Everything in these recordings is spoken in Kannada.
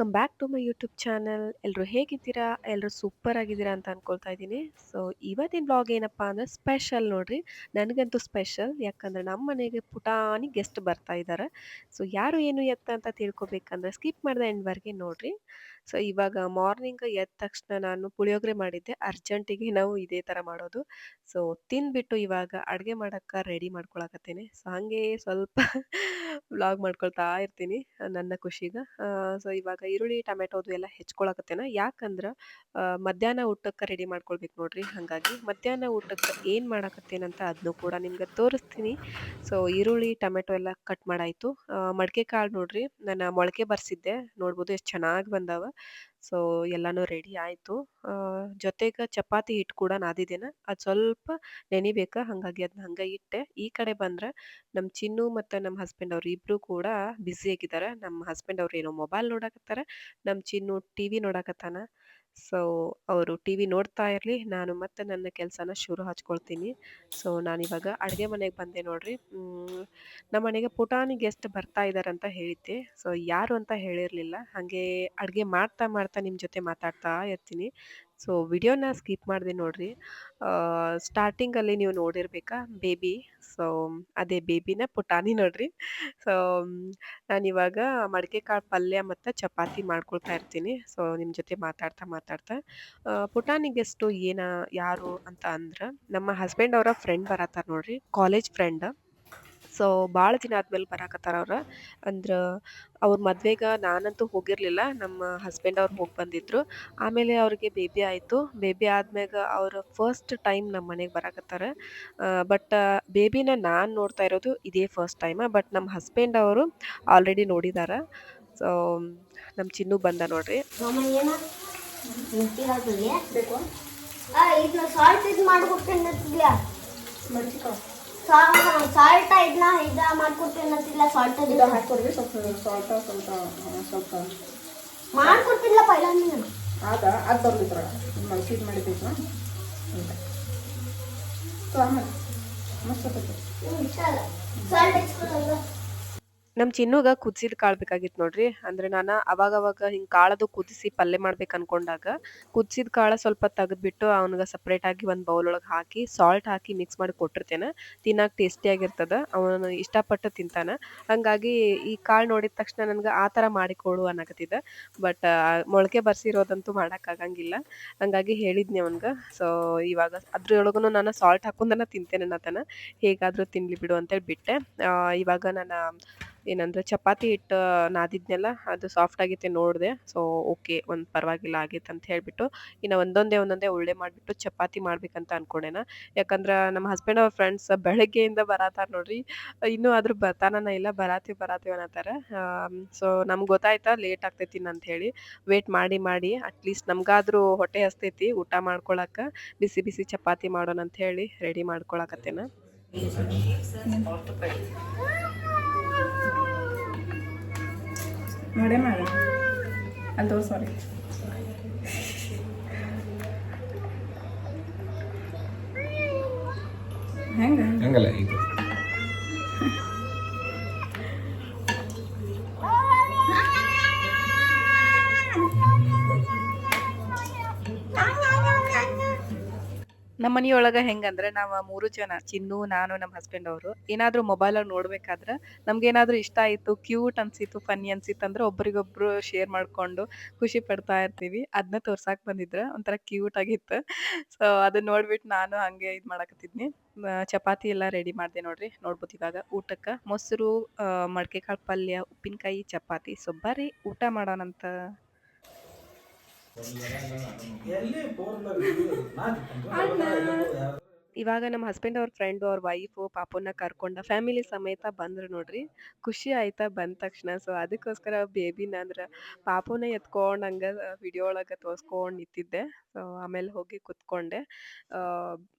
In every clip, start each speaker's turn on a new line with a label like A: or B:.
A: Welcome back to my YouTube channel. ಎಲ್ಲರೂ ಹೇಗಿದ್ದೀರಾ? ಎಲ್ಲರೂ ಸೂಪರ್ ಆಗಿದ್ದೀರಾ ಅಂತ ಅನ್ಕೊಳ್ತಾ ಇದ್ದೀನಿ. ಸೊ, ಇವತ್ತಿನ ಬ್ಲಾಗ್ ಏನಪ್ಪಾ ಅಂದ್ರೆ ಸ್ಪೆಷಲ್ ನೋಡಿರಿ. ನನಗಂತೂ ಸ್ಪೆಷಲ್ ಯಾಕಂದ್ರೆ ನಮ್ಮ ಮನೆಗೆ ಪುಟಾಣಿ ಗೆಸ್ಟ್ ಬರ್ತಾ ಇದ್ದಾರೆ ಸೊ ಯಾರು ಏನು ಎತ್ತ ಅಂತ ತಿಳ್ಕೊಬೇಕಂದ್ರೆ ಸ್ಕಿಪ್ ಮಾಡಿದ ಎಂಡ್ವರೆಗೆ ನೋಡ್ರಿ. ಸೊ, ಇವಾಗ ಮಾರ್ನಿಂಗ್ ಎದ್ದ ತಕ್ಷಣ ನಾನು ಪುಳಿಯೋಗರೆ ಮಾಡಿದ್ದೆ. ಅರ್ಜೆಂಟಿಗೆ ನಾವು ಇದೇ ಥರ ಮಾಡೋದು. ಸೊ, ತಿಂದ್ಬಿಟ್ಟು ಇವಾಗ ಅಡುಗೆ ಮಾಡೋಕ್ಕೆ ರೆಡಿ ಮಾಡ್ಕೊಳಕತ್ತೇನೆ. ಸೊ, ಹಾಗೆ ಸ್ವಲ್ಪ ವ್ಲಾಗ್ ಮಾಡ್ಕೊಳ್ತಾ ಇರ್ತೀನಿ ನನ್ನ ಖುಷಿಗೆ. ಸೊ, ಇವಾಗ ಈರುಳ್ಳಿ, ಟೊಮೆಟೋದು ಎಲ್ಲ ಹೆಚ್ಕೊಳಕತ್ತೇನ. ಯಾಕಂದ್ರೆ ಮಧ್ಯಾಹ್ನ ಊಟಕ್ಕೆ ರೆಡಿ ಮಾಡ್ಕೊಳ್ಬೇಕು ನೋಡ್ರಿ. ಹಾಗಾಗಿ ಮಧ್ಯಾಹ್ನ ಊಟಕ್ಕೆ ಏನು ಮಾಡಕತ್ತೇನಂತ ಅದನ್ನು ಕೂಡ ನಿಮ್ಗೆ ತೋರಿಸ್ತೀನಿ. ಸೊ, ಈರುಳ್ಳಿ, ಟೊಮೆಟೊ ಎಲ್ಲ ಕಟ್ ಮಾಡಾಯಿತು. ಮಡಿಕೆ ಕಾಳು ನೋಡ್ರಿ ನಾನು ಮೊಳಕೆ ಬರ್ಸಿದ್ದೆ. ನೋಡ್ಬೋದು ಎಷ್ಟು ಚೆನ್ನಾಗಿ ಬಂದಾವ. ಸೊ, ಎಲ್ಲಾನು ರೆಡಿ ಆಯಿತು. ಜೊತೆಗೆ ಚಪಾತಿ ಹಿಟ್ಟು ಕೂಡ ನಾದಿದ್ದೇನೆ. ಅದು ಸ್ವಲ್ಪ ನೆನಿಬೇಕಾ ಹಾಗಾಗಿ ಅದನ್ನ ಹಂಗೆ ಇಟ್ಟೆ. ಈ ಕಡೆ ಬಂದ್ರೆ ನಮ್ಮ ಚಿನ್ನು ಮತ್ತು ನಮ್ಮ ಹಸ್ಬೆಂಡ್ ಅವ್ರು ಇಬ್ರು ಕೂಡ ಬ್ಯುಸಿ ಆಗಿದ್ದಾರೆ ನಮ್ಮ ಹಸ್ಬೆಂಡ್ ಅವ್ರು ಏನೋ ಮೊಬೈಲ್ ನೋಡಕತ್ತಾರೆ. ನಮ್ಮ ಚಿನ್ನು ಟಿ ವಿ ನೋಡಕತ್ತಾನ. ಸೊ, ಅವರು ಟಿ ವಿ ನೋಡ್ತಾ ಇರಲಿ, ನಾನು ಮತ್ತೆ ನನ್ನ ಕೆಲಸನ ಶುರು ಹಚ್ಕೊಳ್ತೀನಿ. ಸೊ, ನಾನಿವಾಗ ಅಡುಗೆ ಮನೆಗೆ ಬಂದೆ ನೋಡ್ರಿ. ನಮ್ಮ ಮನೆಗೆ ಪುಟಾಣಿ ಗೆಸ್ಟ್ ಬರ್ತಾ ಇದ್ದಾರೆ ಅಂತ ಹೇಳಿದ್ದೆ. ಸೊ, ಯಾರು ಅಂತ ಹೇಳಿರಲಿಲ್ಲ. ಹಾಗೆ ಅಡುಗೆ ಮಾಡ್ತಾ ಮಾಡ್ತಾ ನಿಮ್ಮ ಜೊತೆ ಮಾತಾಡ್ತಾ ಇರ್ತೀನಿ. ಸೊ ವಿಡಿಯೋನ ಸ್ಕಿಪ್ ಮಾಡಿದೆ ನೋಡ್ರಿ. ಸ್ಟಾರ್ಟಿಂಗಲ್ಲಿ ನೀವು ನೋಡಿರ್ಬೇಕಾ? ಬೇಬಿ ಸೊ ಅದೇ ಬೇಬಿನ ಪುಟಾಣಿ ನೋಡ್ರಿ. ಸೊ ನಾನಿವಾಗ ಮಡಿಕೆ ಕಾಳು ಪಲ್ಯ ಮತ್ತು ಚಪಾತಿ ಮಾಡ್ಕೊಳ್ತಾ ಇರ್ತೀನಿ. ಸೊ ನಿಮ್ಮ ಜೊತೆ ಮಾತಾಡ್ತಾ ಮಾತಾಡ್ತಾ ಪುಟಾನಿ ಪುಟಾಣಿ ಗೆಸ್ಟು ಏನ, ಯಾರು ಅಂತ ಅಂದ್ರೆ, ನಮ್ಮ ಹಸ್ಬೆಂಡ್ ಅವರ ಫ್ರೆಂಡ್ ಬರತ್ತಾರ ನೋಡ್ರಿ. ಕಾಲೇಜ್ ಫ್ರೆಂಡ್ ಸೊ ಭಾಳ ದಿನ ಆದ್ಮೇಲೆ ಬರಾಕತ್ತಾರ ಅವ್ರ. ಅಂದ್ರೆ ಅವ್ರ ಮದ್ವೆಗ ನಾನಂತೂ ಹೋಗಿರ್ಲಿಲ್ಲ. ನಮ್ಮ ಹಸ್ಬೆಂಡ್ ಅವ್ರು ಹೋಗಿ ಬಂದಿದ್ರು. ಆಮೇಲೆ ಅವ್ರಿಗೆ ಬೇಬಿ ಆಯಿತು. ಬೇಬಿ ಆದ್ಮ್ಯಾಗ ಅವ್ರ ಫಸ್ಟ್ ಟೈಮ್ ನಮ್ಮ ಮನೆಗೆ ಬರಾಕತ್ತಾರ. ಬಟ್ ಬೇಬಿನ ನಾನು ನೋಡ್ತಾ ಇರೋದು ಇದೇ ಫಸ್ಟ್ ಟೈಮ್ ಬಟ್ ನಮ್ಮ ಹಸ್ಬೆಂಡ್ ಅವರು ಆಲ್ರೆಡಿ ನೋಡಿದಾರ. ಸೊ ನಮ್ಮ ಚಿನ್ನು ಬಂದ ನೋಡ್ರಿ.
B: ಇದು ಸಾಲ್ಟ್ ಇದನ್ನ ಇದ ಮಾಡ್ಕೊಟ್ಟೇನತ್ತಿಲ್ಲ ಸಾಲ್ಟ್
C: ಇದು ಹಾಕೊಡ್ರಿ ಸ್ವಲ್ಪ ಸಾಲ್ಟ ಸ್ವಲ್ಪ ಸ್ವಲ್ಪ.
B: ಮಾಡ್ಕೊಡ್ತಿಲ್ಲ ಪೈಲ ನೀನು.
C: ಆದ ಅದು ಬರ್ಲಿದ್ರ ಮಲ್ಸಿದ್ ಆಮೇಲೆ ಮಸ್ತ್
B: ಸಾಲ್ಟ್ ಹಚ್ಕೊಳ್ಳೋದು
A: ನಮ್ಮ ಚಿನ್ನುಗ ಕುದಿಸಿದ ಕಾಳು ಬೇಕಾಗಿತ್ತು ನೋಡ್ರಿ. ಅಂದ್ರೆ ನಾನು ಅವಾಗ ಅವಾಗ ಹಿಂಗೆ ಕಾಳದು ಕುದಿಸಿ ಪಲ್ಯ ಮಾಡ್ಬೇಕು ಅನ್ಕೊಂಡಾಗ ಕುದಿಸಿದ ಕಾಳು ಸ್ವಲ್ಪ ತೆಗೆದ್ಬಿಟ್ಟು ಅವನಿಗೆ ಸಪ್ರೇಟ್ ಆಗಿ ಒಂದು ಬೌಲ್ ಒಳಗೆ ಹಾಕಿ ಸಾಲ್ಟ್ ಹಾಕಿ ಮಿಕ್ಸ್ ಮಾಡಿ ಕೊಟ್ಟಿರ್ತೇನೆ. ತಿನ್ನಕ್ಕೆ ಟೇಸ್ಟಿಯಾಗಿರ್ತದೆ ಅವನು ಇಷ್ಟಪಟ್ಟು ತಿಂತಾನೆ. ಹಂಗಾಗಿ ಈ ಕಾಳು ನೋಡಿದ ತಕ್ಷಣ ನನಗೆ ಆ ಥರ ಮಾಡಿಕೊಡು ಅನ್ನಕತ್ತಿದ ಬಟ್ ಮೊಳಕೆ ಬರ್ಸಿರೋದಂತೂ ಮಾಡೋಕ್ಕಾಗಂಗಿಲ್ಲ ಹಂಗಾಗಿ ಹೇಳಿದ್ನಿ ಅವನ್ಗೆ. ಸೊ ಇವಾಗ ಅದ್ರೊಳಗೂ ನಾನು ಸಾಲ್ಟ್ ಹಾಕೊಂಡನ ತಿಂತೇನೆ ಅನ್ನತನ ಹೇಗಾದರೂ ತಿನ್ಲಿ ಬಿಡು ಅಂತೇಳಿ ಬಿಟ್ಟೆ ಇವಾಗ ನಾನು ಏನಂದ್ರೆ ಚಪಾತಿ ಹಿಟ್ಟು ನಾದಿದ್ನೆಲ್ಲ, ಅದು ಸಾಫ್ಟ್ ಆಗೈತೆ ನೋಡಿದೆ. ಸೊ ಓಕೆ ಒಂದು ಪರವಾಗಿಲ್ಲ ಆಗೈತೆ ಅಂತ ಹೇಳ್ಬಿಟ್ಟು, ಇನ್ನು ಒಂದೊಂದೇ ಒಂದೊಂದೇ ಉಳ್ಳೆ ಮಾಡಿಬಿಟ್ಟು ಚಪಾತಿ ಮಾಡ್ಬೇಕಂತ ಅನ್ಕೊಂಡೇನ. ಯಾಕಂದ್ರೆ ನಮ್ಮ ಹಸ್ಬೆಂಡ್ ಅವ್ರ ಫ್ರೆಂಡ್ಸ್ ಬೆಳಗ್ಗೆಯಿಂದ ಬರತ್ತಾರ ನೋಡ್ರಿ. ಇನ್ನೂ ಆದ್ರೂ ಬರ್ತಾನ ಇಲ್ಲ, ಬರಾತೀವಿ ಬರಾತೀವಿ ಅನ್ನತಾರ ಸೊ ನಮ್ಗೆ ಗೊತ್ತಾಯ್ತಾ ಲೇಟ್ ಆಗ್ತೈತಿ ಅಂತ ಹೇಳಿ. ವೇಟ್ ಮಾಡಿ ಮಾಡಿ ಅಟ್ಲೀಸ್ಟ್ ನಮ್ಗಾದ್ರೂ ಹೊಟ್ಟೆ ಹಸ್ತೈತಿ, ಊಟ ಮಾಡ್ಕೊಳಕ. ಬಿಸಿ ಬಿಸಿ ಚಪಾತಿ ಮಾಡೋಣ ಅಂತ ಹೇಳಿ ರೆಡಿ ಮಾಡ್ಕೊಳಕತ್ತೇನ.
C: ಮಾಡೇ. ಮಾಡ ಅಲ್ಲಿ ತೋರ್ಸೋರಿ ಹೆಂಗ?
D: ಹಂಗಲ್ಲ
A: ನಮ್ಮ ಮನಿಯೊಳಗ ಹೆಂಗಂದ್ರೆ ನಾವ್ ಮೂರು ಜನ ಚಿನ್ನು, ನಾನು ನಮ್ಮ ಹಸ್ಬೆಂಡ್ ಅವರು ಏನಾದ್ರೂ ಮೊಬೈಲ್ ಅಲ್ಲಿ ನೋಡ್ಬೇಕಾದ್ರ ನಮ್ಗೇನಾದ್ರೂ ಇಷ್ಟ ಆಯ್ತು ಕ್ಯೂಟ್ ಅನ್ಸಿತ್ತು ಫನ್ನಿ ಅನ್ಸಿತ್ತು ಅಂದ್ರೆ ಒಬ್ರಿಗೊಬ್ರು ಶೇರ್ ಮಾಡ್ಕೊಂಡು ಖುಷಿ ಪಡ್ತಾ ಇರ್ತೀವಿ. ಅದನ್ನ ತೋರ್ಸಾಕ್ ಬಂದಿದ್ರ ಒಂಥರ ಕ್ಯೂಟ್ ಆಗಿತ್ತು. ಸೊ ಅದನ್ನ ನೋಡ್ಬಿಟ್ಟು ನಾನು ಹಂಗೆ ಇದ್ ಮಾಡಕತ್ತಿದ್ನಿ. ಚಪಾತಿ ಎಲ್ಲ ರೆಡಿ ಮಾಡಿದೆ ನೋಡ್ರಿ. ನೋಡ್ಬೋದು ಇವಾಗ ಊಟಕ್ಕ. ಮೊಸರು ಮಡ್ಕೆ ಕಾಳು ಪಲ್ಯ, ಉಪ್ಪಿನಕಾಯಿ, ಚಪಾತಿ. ಸೊ ಬರ್ರಿ ಊಟ ಮಾಡೋಣಂತ. ಎಲ್ಲಿ ಪೋರ್ನಲ್ಲಿ ನಾಲ್ಕು ಇವಾಗ ನಮ್ಮ ಹಸ್ಬೆಂಡ್ ಅವ್ರ ಫ್ರೆಂಡು ಅವ್ರ ವೈಫು ಪಾಪುನ ಕರ್ಕೊಂಡ ಫ್ಯಾಮಿಲಿ ಸಮೇತ ಬಂದ್ರು ನೋಡ್ರಿ. ಖುಷಿ ಆಯ್ತಾ ಬಂದ ತಕ್ಷಣ. ಸೊ ಅದಕ್ಕೋಸ್ಕರ ಬೇಬಿನ ಅಂದ್ರ ಪಾಪುನ ಎತ್ಕೊಂಡು ಹಂಗ ವಿಡಿಯೋ ಒಳಗ ತೋರಿಸ್ಕೊಂಡು ನಿಂತಿದ್ದೆ. ಸೊ ಆಮೇಲೆ ಹೋಗಿ ಕುತ್ಕೊಂಡೆ.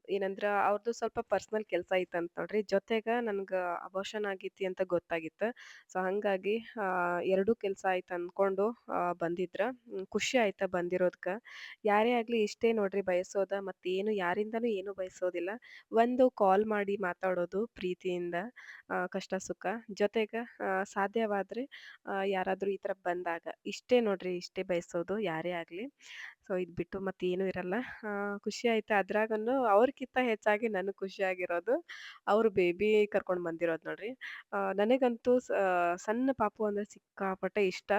A: ಏನಂದ್ರೆ ಅವ್ರದ್ದು ಸ್ವಲ್ಪ ಪರ್ಸನಲ್ ಕೆಲಸ ಇತ್ತಂತ ನೋಡ್ರಿ. ಜೊತೆಗೆ ನನ್ಗೆ ಅಬೋಷನ್ ಆಗೈತಿ ಅಂತ ಗೊತ್ತಾಗಿತ್ತು. ಸೊ ಹಂಗಾಗಿ ಎರಡೂ ಕೆಲಸ ಆಯ್ತು ಅಂದ್ಕೊಂಡು ಬಂದಿದ್ರು. ಖುಷಿ ಆಯ್ತಾ ಬಂದಿರೋದ್ಕ. ಯಾರೇ ಆಗಲಿ ಇಷ್ಟೇ ನೋಡ್ರಿ ಬಯಸೋದ. ಮತ್ತೇನು ಯಾರಿಂದನೂ ಏನು ಬಯಸೋದಿಲ್ಲ. ಒಂದು ಕಾಲ್ ಮಾಡಿ ಮಾತಾಡೋದು ಪ್ರೀತಿಯಿಂದ ಕಷ್ಟ ಸುಖ. ಜೊತೆಗೆ ಸಾಧ್ಯವಾದರೆ ಯಾರಾದರೂ ಈ ಥರ ಬಂದಾಗ, ಇಷ್ಟೇ ನೋಡ್ರಿ, ಇಷ್ಟೇ ಬಯಸೋದು ಯಾರೇ ಆಗಲಿ. ಸೊ, ಇದು ಬಿಟ್ಟು ಮತ್ತೇನೂ ಇರಲ್ಲ. ಖುಷಿ ಆಯ್ತು. ಅದ್ರಾಗನು ಅವ್ರಿಗಿಂತ ಹೆಚ್ಚಾಗಿ ನನಗೆ ಖುಷಿಯಾಗಿರೋದು ಅವರು ಬೇಬಿ ಕರ್ಕೊಂಡು ಬಂದಿರೋದು ನೋಡ್ರಿ. ನನಗಂತೂ ಸಣ್ಣ ಪಾಪು ಅಂದರೆ ಸಿಕ್ಕಾಪಟ್ಟೆ ಇಷ್ಟ.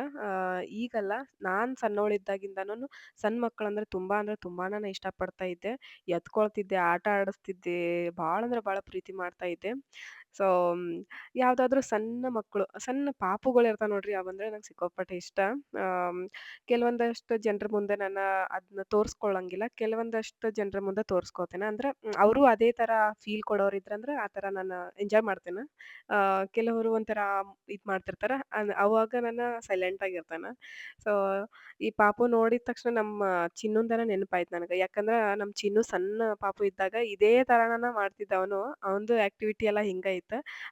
A: ಈಗಲ್ಲ ನಾನು ಸಣ್ಣವಳಿದ್ದಾಗಿಂದನೂ ಸಣ್ಣ ಮಕ್ಕಳಂದ್ರೆ ತುಂಬ ಅಂದ್ರೆ ತುಂಬಾ ಇಷ್ಟಪಡ್ತಾ ಇದ್ದೆ. ಎತ್ಕೊಳ್ತಿದ್ದೆ, ಆಟ ಆಡಿಸ್ತಿದ್ದೆ ಭಾಳ ಅಂದ್ರೆ ಭಾಳ ಪ್ರೀತಿ ಮಾಡ್ತಾ ಇದ್ದೆ. ಸೊ ಯಾವುದಾದ್ರೂ ಸಣ್ಣ ಮಕ್ಕಳು ಸಣ್ಣ ಪಾಪುಗಳು ಇರ್ತಾವೆ ನೋಡ್ರಿ, ಅವಂದ್ರೆ ನಂಗೆ ಸಿಕ್ಕಾಪಟ್ಟೆ ಇಷ್ಟ. ಕೆಲವೊಂದಷ್ಟು ಜನರ ಮುಂದೆ ನಾನು ಅದನ್ನ ತೋರಿಸ್ಕೊಳ್ಳಂಗಿಲ್ಲ ಕೆಲವೊಂದಷ್ಟು ಜನರ ಮುಂದೆ ತೋರಿಸ್ಕೋತೇನೆ. ಅಂದ್ರೆ ಅವರು ಅದೇ ಥರ ಫೀಲ್ ಕೊಡೋರು ಇದ್ರಂದ್ರೆ ಆ ಥರ ನಾನು ಎಂಜಾಯ್ ಮಾಡ್ತೇನೆ. ಕೆಲವರು ಒಂಥರ ಇದು ಮಾಡ್ತಿರ್ತಾರೆ. ಅವಾಗ ನಾನು ಸೈಲೆಂಟ್ ಆಗಿರ್ತೇನೆ. ಸೊ, ಈ ಪಾಪು ನೋಡಿದ ತಕ್ಷಣ ನಮ್ಮ ಚಿನ್ನುಂದನ ನೆನಪಾಯ್ತು ನನಗೆ. ಯಾಕಂದ್ರೆ ನಮ್ಮ ಚಿನ್ನು ಸಣ್ಣ ಪಾಪು ಇದ್ದಾಗ ಇದೇ ಥರನ ಮಾಡ್ತಿದ್ದ ಅವನು. ಅವನದು ಆಕ್ಟಿವಿಟಿ ಎಲ್ಲ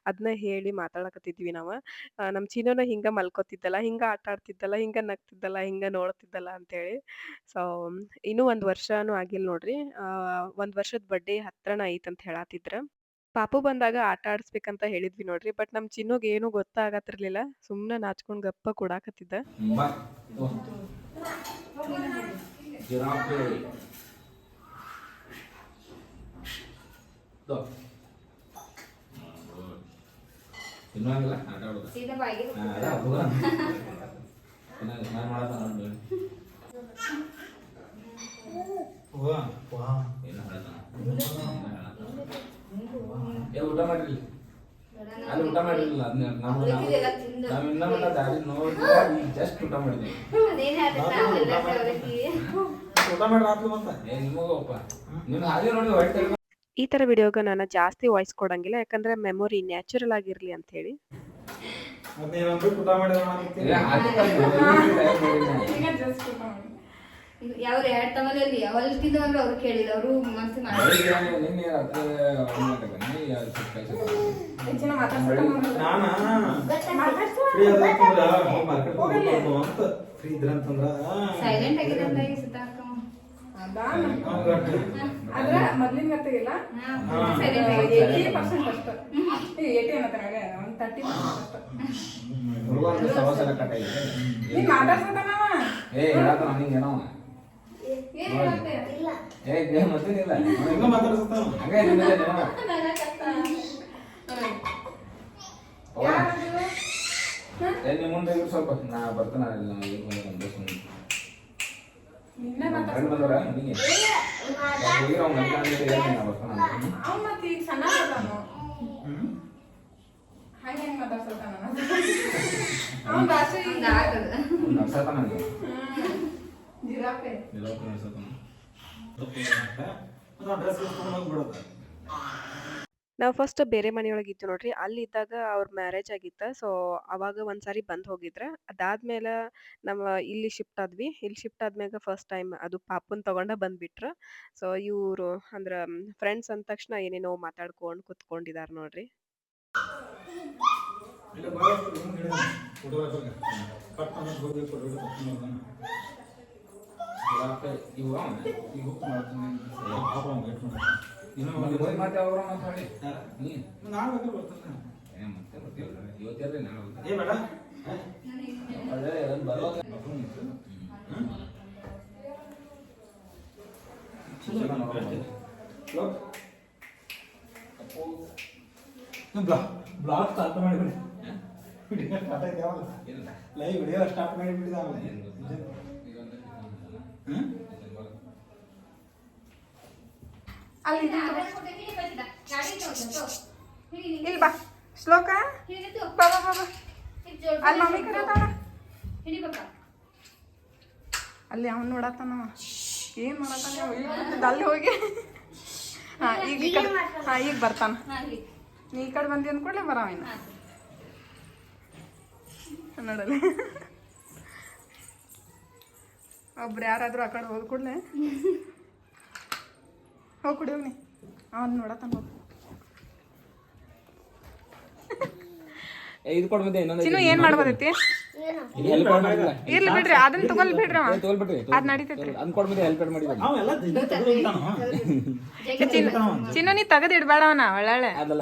A: ಅದನ್ನ ಹೇಳಿ ಮಾತಾಡಕತ್ತಿದ್ವಿ ನಾವು. ನಮ್ಮ ಚೀನೋನ ಹಿಂಗೆ ಮಲ್ಕೋತಿದ್ದಲ್ಲ, ಹಿಂಗೆ ಆಟ ಆಡ್ತಿದ್ದಲ್ಲ, ಹಿಂಗೆ ನಗ್ತಿದ್ದಲ್ಲ, ಹಿಂಗೆ ನೋಡ್ತಿದ್ದಲ್ಲ ಅಂತೇಳಿ. ಸೊ ಇನ್ನೂ ಒಂದು ವರ್ಷನೂ ಆಗಿಲ್ಲ ನೋಡ್ರಿ. ಒಂದು ವರ್ಷದ ಬಡ್ಡಿ ಹತ್ರನ ಐತೆ ಅಂತ ಹೇಳತ್ತಿದ್ರ ಪಾಪು ಬಂದಾಗ ಆಟ ಆಡಿಸ್ಬೇಕಂತ ಹೇಳಿದ್ವಿ ನೋಡ್ರಿ ಬಟ್ ನಮ್ಮ ಚಿನ್ನೋಗ್ ಏನು ಗೊತ್ತಾಗತ್ತಿರ್ಲಿಲ್ಲ. ಸುಮ್ಮನೆ ನಾಚ್ಕೊಂಡು ಗಪ್ಪ ಕೊಡಾಕತ್ತಿದ್ದ
D: ಬಾ ಇದು ಜಿರಾಫೆ ಇದು ತಿನ್ನುವಂಗಿಲ್ಲ ಆಟ ಆಡೋದು
B: ಸೀದಾ ಬಾಯಿಗೆ
D: ಹಾ, ಅದ ಹುಡುಗ ಚೆನ್ನಾಗಿ ಸ್ನಾನ ಮಾಡತ್ತ ನೋಡಿ ಏನು ಏ ಊಟ ಮಾಡಿರ್ಲಿ. ಅಲ್ಲಿ ಊಟ ಮಾಡಿರ್ಲಿಲ್ಲ ಅದನ್ನ ನಾವು. ನಾವು ಇನ್ನ ಮಟ್ಟ ದಾರಿ ನೋಡಿ ಜಸ್ಟ್ ಊಟ ಮಾಡಿದ್ವಿ.
E: ಊಟ ಮಾಡಿ ರಾತ್ರಿ ಮತ್ತೆ?
D: ಏ ನಿಮಗಪ್ಪ ನಿಮ್ಗೆ ಹಾಗೆ ನೋಡಿ ಹೊಟ್ಟೆ
A: ಈ ಥರ ವಿಡಿಯೋಗೆ ನಾನು ಜಾಸ್ತಿ ವಾಯ್ಸ್ ಕೊಡಂಗಿಲ್ಲ ಯಾಕಂದ್ರೆ ಮೆಮೊರಿ ನ್ಯಾಚುರಲ್ ಆಗಿರಲಿ ಅಂತ ಹೇಳಿ.
B: ಯಾವ್ರು ಎರಡ್ ತಮಲಲ್ಲಿ ಅವ್ರು ಕೇಳಿಲ್ಲ ಅವರು ಸೈಲೆಂಟ್ ಆಗಿರಂತ ಸುತ್ತ
C: ಆದ್ರೆ ಮೊದ್ಲಿನ ಗತೆಗಿಲ್ಲ
B: ಸೈಲೆಂಟ್
C: ಏಯ್ಟಿ ಪರ್ಸೆಂಟ್ ಅಷ್ಟು. ಏಯ್ಟಿ ಅನ್ನತ್ತಾನೆ ಒಂದು ತರ್ಟಿ ಪರ್ಸೆಂಟ್ ಅಷ್ಟು. ಮಾತಾಡ್ಸತಾನವ
D: ಏ ಏನೋ? ಏ ಏ ಮತ್ತೇನಿಲ್ಲ
E: ಹೆಂಗ ಮಾತಾಡ್ಸತ್ತಾನ
D: ಹಂಗೆ ನಿಮ್ಮಿದೆ ಏನೋ ಹೌದಾ? ಏ ನಿಮ್ಮ ಮುಂದೆ ಸ್ವಲ್ಪ. ನಾ ಬರ್ತಾನ ಇಲ್ಲ ಈಗ ಬಂದೆ ಒಂದು ಸುಮ್ಮನೆ
C: ನಿನ್ನೆ
D: ಫ್ರೆಂಡ್ ಬಂದವ್ರ ನಿನಗೆ ಹೋಗಿರೋ ಅವ್ನ ಗಂಡ ಅಂತ ಹೇಳ್ತೀನಿ ನಾ ಬರ್ತಾನ ಅಂತ.
C: ಅವ್ನು ಮತ್ತೆ ಈಗ ಸಣ್ಣ ಬರ್ತಾನು ಹಂಗೆ ಹೆಂಗ್ ಮಾತಾಡ್ಸತಾನ ಅವ್ನ ಭಾಷೆ ಈಗ
B: ಹಂಗ ಆಗದು.
D: ಅವ್ನು ನಡ್ಸತ್ತಾನ ನನಗೆ.
C: ಜಿರಾಫೆ
D: ನಿಲೋಕ ನಡ್ಸತ್ತಾನ.
E: ಡ್ರೆಸ್ ತಗೊಂಡ್ ಹೋಗ್ಬಿಡೋದು
A: ನಾವು ಫಸ್ಟ್ ಬೇರೆ ಮನೆಯೊಳಗೆ ಇದ್ದು ನೋಡ್ರಿ. ಅಲ್ಲಿದ್ದಾಗ ಅವ್ರ ಮ್ಯಾರೇಜ್ ಆಗಿತ್ತು. ಸೊ, ಅವಾಗ ಒಂದ್ಸಾರಿ ಬಂದು ಹೋಗಿದ್ರ. ಅದಾದ್ಮೇಲೆ ನಮ್ಮ ಇಲ್ಲಿ ಶಿಫ್ಟ್ ಆದ್ವಿ. ಇಲ್ಲಿ ಶಿಫ್ಟ್ ಆದ್ಮ್ಯಾಗ ಫಸ್ಟ್ ಟೈಮ್ ಅದು ಪಾಪನ್ ತಗೊಂಡ ಬಂದ್ಬಿಟ್ರ. ಸೊ, ಇವರು ಅಂದ್ರ ಫ್ರೆಂಡ್ಸ್ ಅಂದ ತಕ್ಷಣ ಏನೇನೋ ಮಾತಾಡ್ಕೊಂಡು ಕುತ್ಕೊಂಡಿದಾರ ನೋಡ್ರಿ.
E: ಬೇಡ. ಬ್ಲಾಗ್ ಸ್ಟಾರ್ಟ್ ಮಾಡಿಬಿಡಿ. ವಿಡಿಯೋ ಸ್ಟಾರ್ಟ್ ಆಯ್ತು ಯಾವಾಗ. ಲೈವ್ ವಿಡಿಯೋ ಸ್ಟಾರ್ಟ್ ಮಾಡಿಬಿಟ್ಟಿದ ಆಮೇಲೆ
D: ಗೊತ್ತಾ? ಇದೊಂದು
E: ಹ್ಮ್?
C: ಅಲ್ಲಿ
B: ಇಲ್ಲ, ಅದನ್ನ ಕೊಟ್ಟು ಹಿಡಿ ಬಂದಿದ್ದ. ಗಾಡಿ ತಗೊಂಡು ತಗೋ. ಹಿಡಿ ನೀನು.
C: ಇಲ್ಲಿ ಬಾ ಶ್ಲೋಕ. ಬಾ ಬಾ ಅಲ್ಲಿ ಮಮ್ಮಿ ಕರೀತಾಳ. ಅಲ್ಲಿ ಅವ್ನು ನೋಡತ್ತಾನವ ಏನ್ ಮಾಡತ್ತಾನ ಅಲ್ಲಿ ಹೋಗಿ ಹಾ, ಈಗ ಈ ಕಡೆ ಹಾ, ಈಗ ಬರ್ತಾನ. ನೀ ಈ ಕಡೆ ಬಂದಿ ಅಂದ್ಕೊಳ್ಳೆ ಬರಾವ ಇನ್ನು
B: ಹಾ.
C: ನೋಡಲ್ಲ ಒಬ್ರು ಯಾರಾದ್ರೂ ಆ ಕಡೆ ಹೋದ ಕೂಡಲೇ ಹೋಗಿ ಕುಡಿ ಹೋಗಿ ಅವ್ನು ನೋಡತ್ತಾನ ಹೋಗಿ.
D: ಇದು ಕೊಡ್ಬೋದೇ ಇನ್ನೊಂದು
C: ಚಿನ್ನು ಏನ್ ಮಾಡ್ಬೋದೈತಿ?
D: ಹೆಲ್ಪ್ ಮಾಡಿಲ್ಲ
C: ಇರ್ಲಿ ಬಿಡ್ರಿ ಅದನ್ನ ತಗೊಲ್ ಬಿಡ್ರಿ ಅವ. ಅದ್ ನಡೀತೈತ್ರಿ
D: ಅದ್ ಕೊಡ್ಬಿಟ್ಟು ಹೆಲ್ಪ್ ಮಾಡಿಲ್ಲ
E: ಅವೆಲ್ಲ.
C: ಚಿನ್ನು ನೀ ತೆಗದ್ ಇಡ್ಬೇಡ ಅವನ ಒಳ್ಳೆ
D: ಅದಲ್ಲ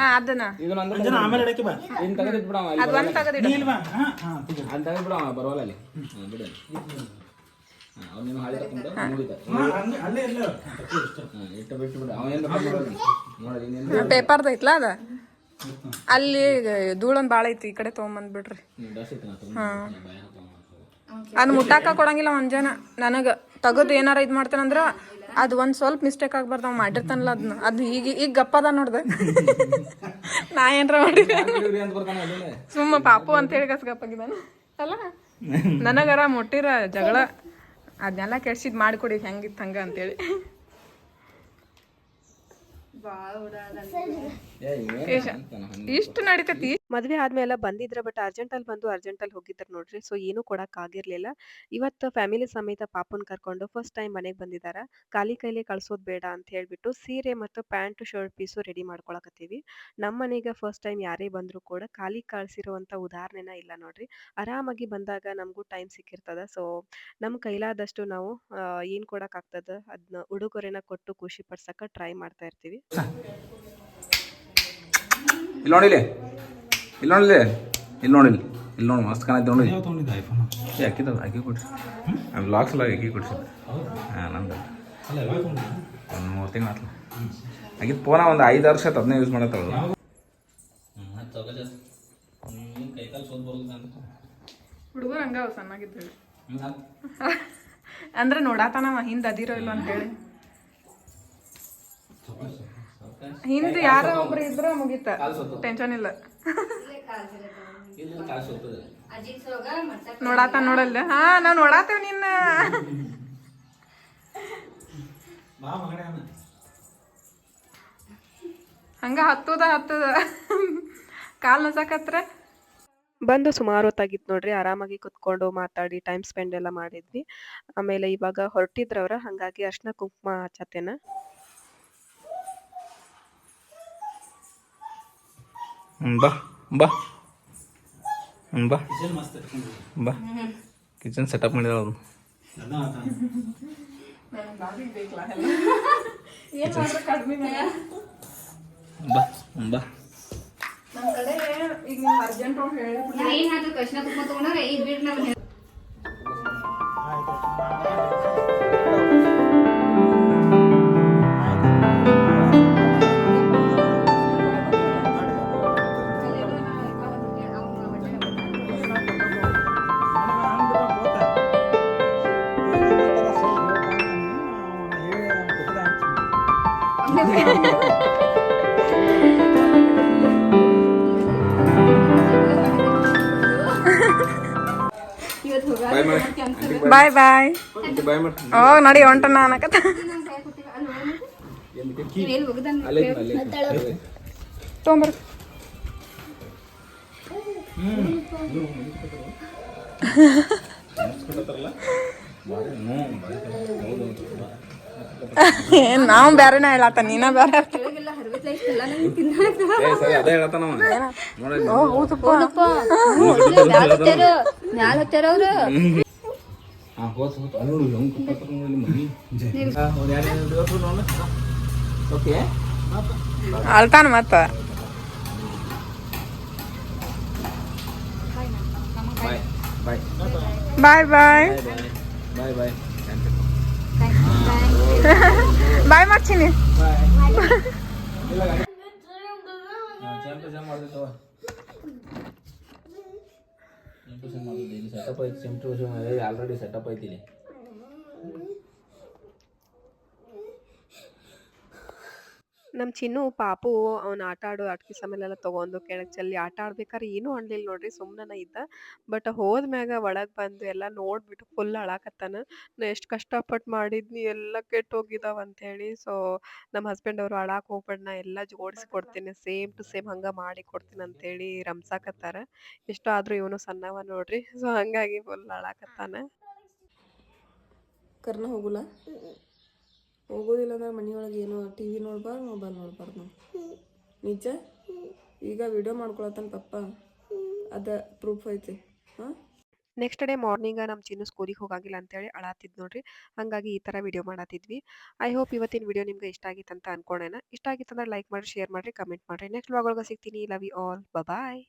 C: ಹಾ ಅದನ್ನ.
D: ಇದನ್ನ ಅಂದ್ರೆ
E: ಆಮೇಲೆ ಇಡಕ್ಕೆ ಬಾ.
D: ಇನ್ ತೆಗೆದಿಟ್ಬಿಡವ
C: ಅದ್ ಒಂದ್ ತೆಗದ್
E: ನೀ ಇಲ್ವಾ? ಹಾ ಹಾ ತೆಗ್ದು.
D: ಅಂತ ತೆಗೆದ್ಬಿಡವ ಬರೋಲ್ಲ ಅಲ್ಲಿ. ಹಾ ಬಿಡು. ಅವ್ನು ನಿಮ್ಮ ಹಾಳಿ ಇಟ್ಟು ಬಿಟ್ಟು ಬಿಡು. ನೋಡಿ ಇನ್ನೇನು
C: ಪೇಪರ್ದ ಐತ್ಲ ಅದ? ಅಲ್ಲಿ ಧೂಳನ್ ಬಾಳ ಐತಿ ಈ ಕಡೆ ತಗೊಂಬಂದ್ ಬಿಡ್ರಿ
D: ಡಸ್ ಇತ್ತು ನಾ ತಗೊಂಡು ಭಯ ಹಾಕೊಂಡು
C: ಅದ್ ಮುಟ್ಟಾಕ ಕೊಡಂಗಿಲ್ಲ ಒಂದ್ ನನಗ ತಗದ್ ಏನಾರ ಇದ್ ಮಾಡ್ತಾನಂದ್ರ ಅದ್ ಒಂದ್ ಸ್ವಲ್ಪ ಮಿಸ್ಟೇಕ್ ಆಗ್ಬಾರ್ದು ಅವ್ ಮಾಡಿರ್ತಾನಲ್ಲ ಅದನ್ನ ಅದ್ ಈಗ ಈಗ ಗಪ್ಪದ ನೋಡ್ದೆ. ನಾ ಏನಾರ
D: ಅದನ್ನೇ
C: ಸುಮ್ಮ ಪಾಪು ಅಂತ ಹೇಳಿ ಗಸ್ ಗಪ್ಪಾಗಿದ್ದಾನ. ಅಲ್ಲ ನನಗರ ಮುಟ್ಟಿರ ಜಗಳ. ಅದನ್ನೆಲ್ಲ ಕೆಡ್ಸಿದ್ ಮಾಡಿಕೊಡಿ ಹೆಂಗಿತ್ತು ಹಂಗ ಅಂತೇಳಿ. ಇಷ್ಟು ನಡಿತೈತಿ
A: ಮದ್ವೆ ಆದ್ಮೇಲೆ ಬಂದಿದ್ರ ಬಟ್ ಅರ್ಜೆಂಟಲ್ಲಿ ಬಂದು ಅರ್ಜೆಂಟಲ್ಲಿ ಹೋಗಿದ್ರು ನೋಡ್ರಿ ಸೊ ಏನು ಕೊಡಕ್ ಆಗಿರ್ಲಿಲ್ಲ. ಇವತ್ತು ಫ್ಯಾಮಿಲಿ ಸಮೇತ ಪಾಪನ್ ಕರ್ಕೊಂಡು ಫಸ್ಟ್ ಟೈಮ್ ಮನೆಗೆ ಬಂದಿದಾರ. ಖಾಲಿ ಕೈಲಿ ಕಳ್ಸೋದ್ ಬೇಡ ಅಂತ ಹೇಳ್ಬಿಟ್ಟು ಸೀರೆ ಮತ್ತು ಪ್ಯಾಂಟ್ ಶರ್ಟ್ ಪೀಸು ರೆಡಿ ಮಾಡ್ಕೊಳಕತ್ತೀವಿ. ನಮ್ಮ ಮನೆಗೆ ಫಸ್ಟ್ ಟೈಮ್ ಯಾರೇ ಬಂದ್ರು ಕೂಡ ಖಾಲಿ ಕಳ್ಸಿರುವಂತ ಉದಾಹರಣೆನ ಇಲ್ಲ ನೋಡ್ರಿ. ಆರಾಮಾಗಿ ಬಂದಾಗ ನಮಗೂ ಟೈಮ್ ಸಿಕ್ಕಿರ್ತದ. ಸೊ ನಮ್ಮ ಕೈಲಾದಷ್ಟು ನಾವು ಏನ್ ಆಗ್ತದ ಅದನ್ನ ಉಡುಗೊರೆನ ಕೊಟ್ಟು ಖುಷಿ ಪಡ್ಸಕ ಟ್ರೈ ಮಾಡ್ತಾ ಇರ್ತೀವಿ.
D: ಇಲ್ಲಿ ನೋಡಿಲ್ಲ ಇಲ್ಲಿ ನೋಡಿಲ್ಲ ಇಲ್ಲಿ. ನೋಡಿ ಮಸ್ತ್ ಕಾಣೈತೆ ನೋಡಿ
E: ಯಾವ ತಗೊಂಡಿದ್ದ ಐಫೋನ್
D: ಏ ಹಾಕಿದ್ದಲ್ಲ ಹಾಕಿ ಕೊಡ್ಸಿ. ನಾನು ಲಾಕ್ಸ್ ಎಲ್ಲ ಹಾಕಿ ಕೊಡ್ಸಿದ್ದೆ ಹಾಂ ನಂದು.
E: ಅಲ್ಲ ಯಾವಾಗ
D: ಒಂದು ಮೂರು ತಿಂಗಳು ಆತ್ಲ ಆಗಿದ್ ಫೋನ ಒಂದು ಐದು ವರ್ಷ ಆಯ್ತು ಅದನ್ನೇ ಯೂಸ್ ಬರೋದು
C: ಹುಡುಗರು ಹಂಗ ಸಣ್ಣಾಗಿದ್ದೇವೆ ಅಂದ್ರೆ ನೋಡಾತನವ ಹಿಂದ್ ಅದಿರೋ ಇಲ್ಲ ಅಂತೇಳಿ ಹಿಂದ್ ಯಾರೋ ಒಬ್ರು ಇದ್ರ ಮುಗೀತ. ಟೆನ್ಷನ್ ಇಲ್ಲ. ನೋಡಾತ ನೋಡಲ್ಲ ಹಾ ನಾವ್ ನೋಡಾತೇವ್ ನಿನ್ನ.
E: ಬಾ ಮಗನೇ ಅನ್ನ
C: ಹಂಗ ಹತ್ತದ ಹತ್ತದ. ಕಾಲ್ ನಸಾಕತ್ರ.
A: ಬಂದು ಸುಮಾರು ಹೊತ್ತಾಗಿತ್ತು ನೋಡ್ರಿ ಆರಾಮಾಗಿ ಕುತ್ಕೊಂಡು ಮಾತಾಡಿ ಟೈಮ್ ಸ್ಪೆಂಡ್ ಎಲ್ಲ ಮಾಡಿದ್ವಿ. ಆಮೇಲೆ ಇವಾಗ ಹೊರಟಿದ್ರವ್ರ ಹಂಗಾಗಿ ಅರ್ಶನ ಕುಂಕುಮ ಹಚ್ಚತೇನ
D: ಬಾ. ಬಾ. ಹ್ಞೂ ಬಾ. ಬಾ. ಕಿಚನ್ ಸೆಟಪ್ ಮಾಡಿದಾಳ ಅವನು. ಬಾ ಬಾ.
C: ನಮ್ ಕಡೆ ಈಗ ನೀವು ಅರ್ಜೆಂಟ್ ಹೇಳಿ.
B: ಏನಾದ್ರು ಕೃಷ್ಣ ಕುಮಾರ್ ತಗೊಂಡ್ರೆ ಈ ಬಿಡ್ ನಾವು
D: ಬಾಯ್
C: ಬಾಯ್ ಹೋಗ್ ನಡಿ ಹೊಂಟ ಅನ್ನಕತ್ತ
D: ಬಾರಿ, ಬಾರಿ.
C: ಏನ್ ನಾವ್ ಬ್ಯಾರೆನ ಹೇಳತ್ತ ನೀನ.
D: ನೋಡಿ
B: ಮ್ಯಾಲ ಹತ್ತಾರ ಅವ್ರು.
C: ಅಳ್ತಾನ ಮತ್ತ
D: ಬಾಯ್ ಬಾಯ್
C: ಬಾಯ್ ಬಾಯ್
D: ಸೆಟಪ್ ಐತಿ ಸಿಂಟು ಆಲ್ರೆಡಿ ಸೆಟಪ್ ಐತಿ ಇಲ್ಲಿ.
A: ನಮ್ಮ ಚಿನ್ನು ಪಾಪು ಅವ್ನು ಆಟ ಆಡೋ ಆಟಿಕೆ ಸಾಮಾನೆಲ್ಲ ತಗೊಂಡು ಕೆಳಗೆ ಚೆಲ್ಲಿ ಆಟ ಆಡ್ಬೇಕಾದ್ರೆ ಏನೂ ಅನ್ಲಿಲ್ಲ ನೋಡ್ರಿ ಸುಮ್ಮನೆ ಇದ್ದ. ಬಟ್ ಹೋದ್ಮ್ಯಾಗ ಒಳಗೆ ಬಂದು ಎಲ್ಲ ನೋಡ್ಬಿಟ್ಟು ಫುಲ್ ಅಳಾಕತ್ತಾನ. ನಾ ಎಷ್ಟು ಕಷ್ಟಪಟ್ಟು ಮಾಡಿದ್ನಿ ಎಲ್ಲ ಕೆಟ್ಟೋಗಿದಾವ ಅಂತೇಳಿ ಸೊ ನಮ್ಮ ಹಸ್ಬೆಂಡ್ ಅವರು ಅಳಾಕ್ ಹೋಗ್ಬೇಡ ನಾ ಎಲ್ಲ ಜೋಡಿಸಿ ಕೊಡ್ತೀನಿ ಸೇಮ್ ಟು ಸೇಮ್ ಹಂಗೆ ಮಾಡಿ ಕೊಡ್ತೀನಿ ಅಂತೇಳಿ ರಂಸಾಕತ್ತಾರ. ಎಷ್ಟೋ ಆದರೂ ಇವನು ಸಣ್ಣವ ನೋಡ್ರಿ. ಸೊ ಹಂಗಾಗಿ ಫುಲ್ ಅಳಾಕತ್ತಾನ.
F: ಕರ್ನ ಹೋಗುಲ್ಲ ಹೋಗೋದಿಲ್ಲ ಅಂದ್ರೆ ಮನೆಯೊಳಗೆ ಏನು ಟಿ ವಿ ನೋಡ್ಬಾರ್ದು ಮೊಬೈಲ್ ನೋಡ್ಬಾರ್ದು ನಾವು ನಿಜ? ಈಗ ವಿಡಿಯೋ ಮಾಡ್ಕೊಳತ್ತಾನ ಪಪ್ಪ. ಅದ ಪ್ರೂಫ್ ಐತಿ. ಹಾಂ?
A: ನೆಕ್ಸ್ಟ್ ಡೇ ಮಾರ್ನಿಂಗ್ ನಮ್ಮ ಚಿನ್ನು ಸ್ಕೂಲಿಗೆ ಹೋಗಾಗಿಲ್ಲ ಅಂತೇಳಿ ಅಳಾತಿದ್ ನೋಡ್ರಿ. ಹಾಗಾಗಿ ಈ ಥರ ವಿಡಿಯೋ ಮಾಡತ್ತಿದ್ವಿ ಐ ಹೋಪ್ ಇವತ್ತಿನ ವಿಡಿಯೋ ನಿಮ್ಗೆ ಇಷ್ಟ ಆಗಿತ್ತು ಅಂತ ಅನ್ಕೊಂಡೇನ. ಇಷ್ಟ ಆಗಿತ್ತಂದ್ರೆ ಲೈಕ್ ಮಾಡಿ ಶೇರ್ ಮಾಡಿರಿ ಕಮೆಂಟ್ ಮಾಡಿರಿ. ನೆಕ್ಸ್ಟ್ ವ್ಲಾಗ್ ಒಳಗೆ ಸಿಗ್ತೀನಿ. Love you all bye